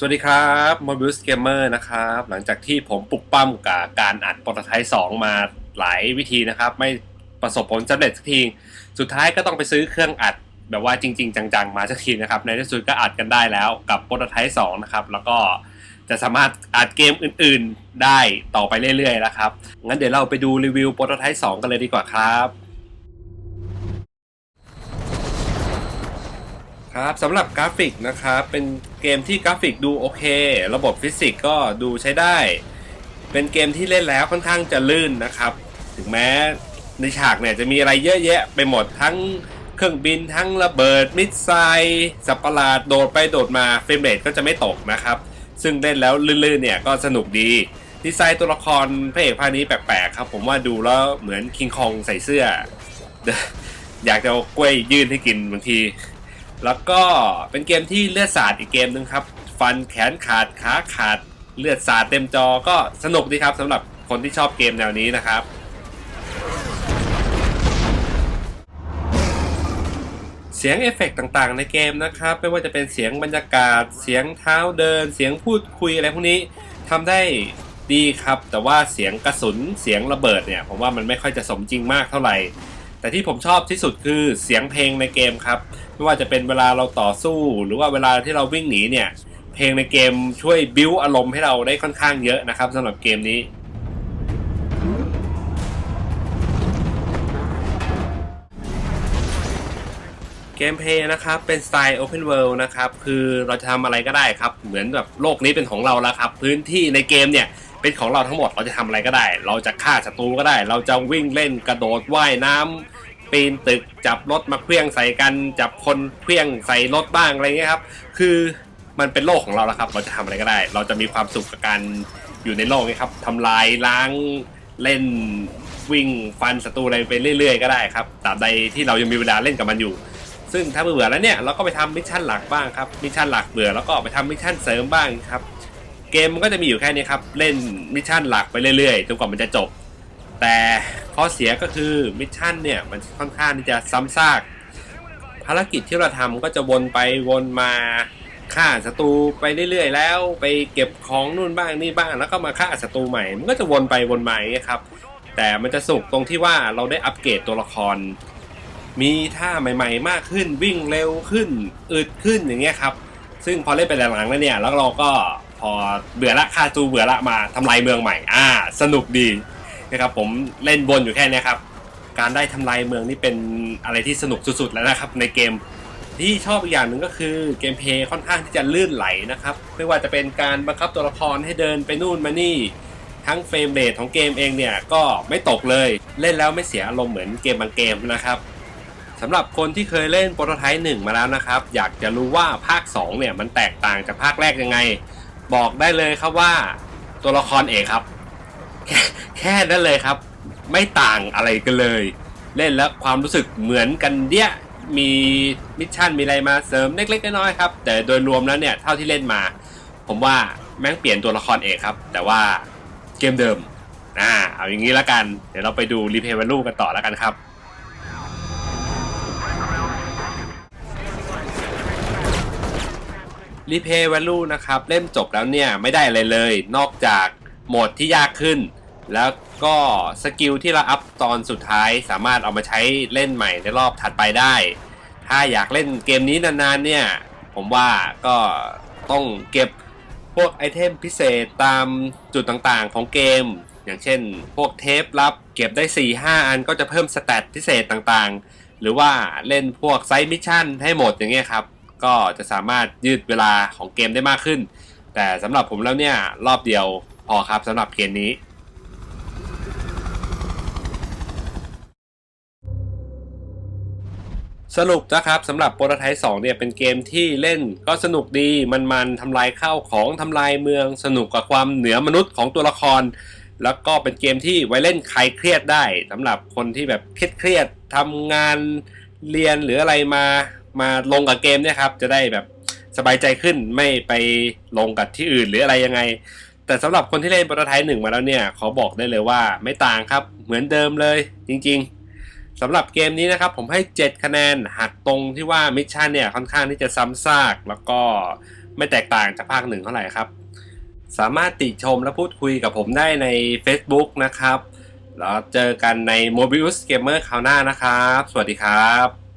สวัสดีครับ Mobius Gamer นะครับ หลังจากที่ผมปลุกปั้มกับการอัดโปรโตไทป์2มาหลายวิธีนะครับ ไม่ประสบผลสำเร็จสักที สุดท้ายก็ต้องไปซื้อเครื่องอัดแบบว่าจริง ๆ จัง ๆ มาสักทีนะครับ ในที่สุดก็อัดกันได้แล้วกับโปรโตไทป์2นะครับ แล้วก็จะสามารถอัดเกมอื่น ๆ ได้ต่อไปเรื่อยๆแล้วครับ งั้นเดี๋ยวเราไปดูรีวิวโปรโตไทป์2กันเลยดีกว่าครับ ครับสำหรับกราฟิกนะครับเป็นเกมที่กราฟิกดูโอเค ระบบฟิสิกส์ก็ดูใช้ได้ เป็นเกมที่เล่นแล้วค่อนข้างจะลื่นนะครับ ถึงแม้ในฉากเนี่ยจะมีอะไรเยอะแยะไปหมดทั้งเครื่องบินทั้งระเบิด มิสไซล์สัตว์ประหลาดโดดไปโดดมาเฟรมเรทก็จะไม่ตกนะครับ ซึ่งเล่นแล้วลื่นๆเนี่ยก็สนุกดี ดีไซน์ตัวละครพระเอกภาคนี้แปลกๆครับ ผมว่าดูแล้วเหมือนคิงคองใส่เสื้อ อยากจะเอากล้วยยื่นให้กินบางที แล้วก็เป็นเกมที่เลือดสาดอีกเกมหนึ่งครับ ฟันแขนขาดขาขาดเลือดสาดเต็มจอก็สนุกดีครับสำหรับคนที่ชอบเกมแนวนี้นะครับ เสียงเอฟเฟกต์ต่างๆ ในเกมนะครับ ไม่ว่าจะเป็นเสียงบรรยากาศ เสียงเท้าเดิน เสียงพูดคุยอะไรพวกนี้ทำได้ดีครับ แต่ว่าเสียงกระสุนเสียงระเบิดเนี่ย ผมว่ามันไม่ค่อยจะสมจริงมากเท่าไหร่ แต่ที่ผมชอบที่สุดคือเสียงเพลงในเกมครับ ไม่ว่าจะเป็นเวลาเราต่อสู้ หรือว่าเวลาที่เราวิ่งหนีเนี่ย เพลงในเกมช่วยบิ้วอารมณ์ให้เราได้ค่อนข้างเยอะนะครับสำหรับเกมนี้เกมเพลย์นะครับเป็นสไตล์ Open World นะครับคือเราจะทำอะไรก็ได้ครับ เหมือนแบบโลกนี้เป็นของเราแล้วครับ พื้นที่ในเกมเนี่ยเป็นของเราทั้งหมดเราจะทำอะไรก็ได้ เราจะฆ่าศัตรูก็ได้ เราจะวิ่งเล่นกระโดดว่ายน้ำ ปีนตึกจับรถมาเคลื่องใส่กัน จับคนเคลื่องใส่รถบ้างอะไรเงี้ยครับ คือมันเป็นโลกของเราแล้วครับ เราจะทำอะไรก็ได้ เราจะมีความสุขกับการอยู่ในโลกนี้ครับทำลายล้างเล่นวิ่งฟันศัตรูอะไรไปเรื่อย ๆ ก็ได้ครับตราบใดที่เรายังมีเวลาเล่นกับมันอยู่ ซึ่งถ้าเบื่อแล้วเนี่ยเราก็ไปทำมิชชั่นหลักบ้างครับมิชชั่นหลักเบื่อแล้วก็ไปทำมิชชั่นเสริมบ้างครับเกมมันก็จะมีอยู่แค่นี้ครับ เล่นมิชชั่นหลักไปเรื่อยๆจนกว่ามันจะจบ แต่ ข้อเสียก็คือมิชชั่นเนี่ยมันค่อนข้างที่จะซ้ำซาก ภารกิจที่เราทำก็จะวนไปวนมาฆ่าศัตรูไปเรื่อยๆ แล้วไปเก็บของนู่นบ้างนี่บ้างแล้วก็มาฆ่าศัตรูใหม่ มันก็จะวนไปวนมาอย่างเงี้ยครับ แต่มันจะสุกตรงที่ว่าเราได้อัปเกรดตัวละคร มีท่าใหม่ๆ มากขึ้นวิ่งเร็วขึ้นอึดขึ้นอย่างเงี้ยครับ ซึ่งพอเล่นไปหลังๆแล้วเนี่ยแล้วเราก็พอเบื่อละค่าตูเบื่อละมาทำลายเมืองใหม่ อ่า สนุกดี นะครับผมเล่นบนอยู่แค่นี้ครับ การได้ทำลายเมืองนี่เป็นอะไรที่สนุกสุดๆแล้วนะครับ ในเกมที่ชอบอีกอย่างหนึ่งก็คือเกมเพลย์ค่อนข้างที่จะลื่นไหลนะครับ ไม่ว่าจะเป็นการบังคับตัวละครให้เดินไปนู่นมานี่ ทั้งเฟรมเรทของเกมเองเนี่ยก็ไม่ตกเลย เล่นแล้วไม่เสียอารมณ์เหมือนเกมบางเกมนะครับสำหรับคนที่เคยเล่นโปรโตไทป์หนึ่งมาแล้วนะครับ อยากจะรู้ว่าภาค 2 เนี่ยมันแตกต่างจากภาคแรกยังไง บอกได้เลยครับว่าตัวละครเอกครับ แค่แค่นั้นเลยครับ ไม่ต่างอะไรกันเลย เล่นแล้วความรู้สึกเหมือนกันเดี้ยมีมิชชั่นมีอะไรมาเสริมเล็กๆน้อยๆครับ แต่โดยรวมแล้วเนี่ยเท่าที่เล่นมา ผมว่าแม่งเปลี่ยนตัวละครเอกครับ แต่ว่าเกมเดิมอ่าเอาอย่างนี้แล้วกัน เดี๋ยวเราไปดูรีเพย์วัลูกันต่อแล้วกันครับรีเพย์ value นะครับ เล่มจบแล้วเนี่ยไม่ได้อะไรเลย นอกจากโหมดที่ยากขึ้น แล้วก็สกิลที่เราอัพตอนสุดท้ายสามารถเอามาใช้เล่นใหม่ในรอบถัดไปได้ ถ้าอยากเล่นเกมนี้นานๆเนี่ย ผมว่าก็ต้องเก็บพวกไอเทมพิเศษตามจุดต่างๆของเกม อย่างเช่น พวกเทปลับเก็บได้ 4-5 อันก็จะเพิ่มสเตตพิเศษต่างๆ หรือว่าเล่นพวกไซมิชชั่นให้หมดอย่างเงี้ยครับ ก็จะสามารถยืดเวลาของเกมได้มากขึ้น แต่สำหรับผมแล้วเนี่ยรอบเดียวพอครับสำหรับเกมนี้ สรุปนะครับสำหรับโปรไทป์2เนี่ยเป็นเกมที่เล่นก็สนุกดีมันๆทำลายข้าวของทำลายเมืองสนุกกับความเหนือมนุษย์ของตัวละคร แล้วก็เป็นเกมที่ไว้เล่นคลายเครียดได้สำหรับคนที่แบบเครียดๆทำงานเรียนหรืออะไรมามาลงกับเกมเนี่ยครับจะได้แบบสบายใจขึ้นไม่ไปลงกับที่อื่นหรืออะไรยังไง แต่สำหรับคนที่เล่นโปรไทป์หนึ่งมาแล้วเนี่ยขอบอกได้เลยว่าไม่ต่างครับเหมือนเดิมเลยจริง ๆ สำหรับเกมนี้นะครับผมให้ 7 คะแนนหักตรงที่ว่ามิชชั่นเนี่ยค่อนข้างที่จะซ้ำซาก แล้วก็ไม่แตกต่างจากภาคหนึ่งเท่าไหร่ครับ สามารถติชมและพูดคุยกับผมได้ใน Facebook นะครับ แล้วเจอกันใน Mobius Gamer คราวหน้านะครับ สวัสดีครับ